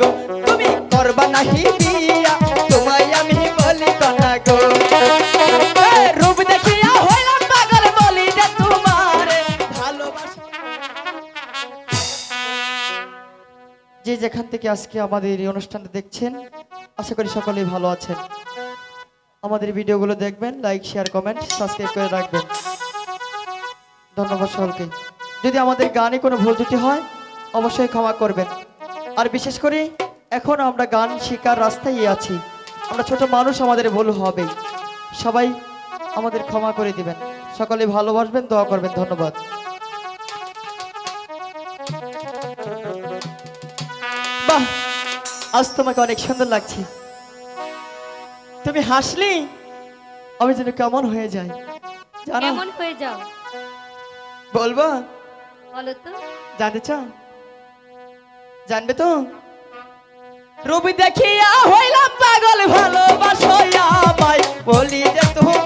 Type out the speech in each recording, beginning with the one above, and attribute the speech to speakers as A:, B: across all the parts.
A: গো তুমি করবা নাহি তোমায় আমি বলি গো রূপ দেখিয়া হইলাম পাগল বলি যে তোমারে। ভালোবাসি। যে যেখান থেকে আজকে আমাদের এই দেখছেন, আশা করি সকলেই ভালো আছেন। আমাদের ভিডিওগুলো দেখবেন লাইক শেয়ার কমেন্ট সাবস্ক্রাইব করে রাখবেন। ধন্যবাদ সকলকে। যদি আমাদের গানে কোনো ভুল ত্রুটি হয়, অবশ্যই ক্ষমা করবেন। আর বিশেষ করে এখন আমরা গান শেখার রাস্তায় আছি। আমরা ছোট মানুষ আমাদের ভুল হবে। সবাই আমাদের ক্ষমা করে দিবেন। সকলে ভালোবাসবেন দোয়া করবেন। ধন্যবাদ। বাহ! আজ তোমাকে অনেক সুন্দর লাগছে। তুমি হাসলি আমি যেন কেমন হয়ে যাই।
B: কেমন হয়ে যাও?
A: বলব?
B: বলো তো।
A: জানতে চাও? জানবে তো? রবি দেখিয়া হইলাম পাগল ভালোবাসো আমায়। বলি যে তোমারে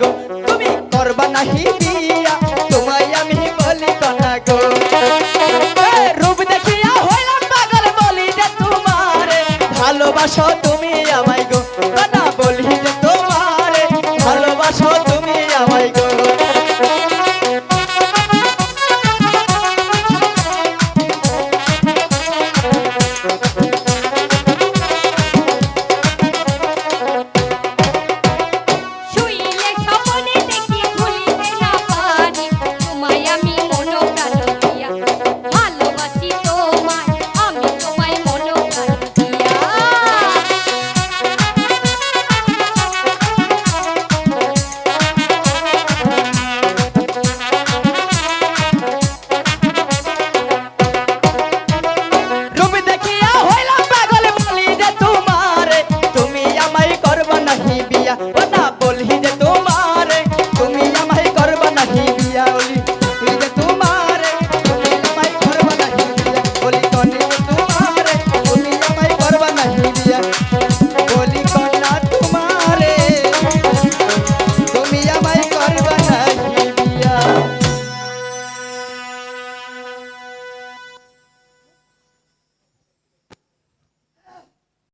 A: গো তুমি করবা নাহি বিয়া তোমায় আমি বলি না গো রূপ দেখিয়া হইলাম পাগল বলি যে
B: তোমার,
A: ভালোবাসো
B: তুমি আমার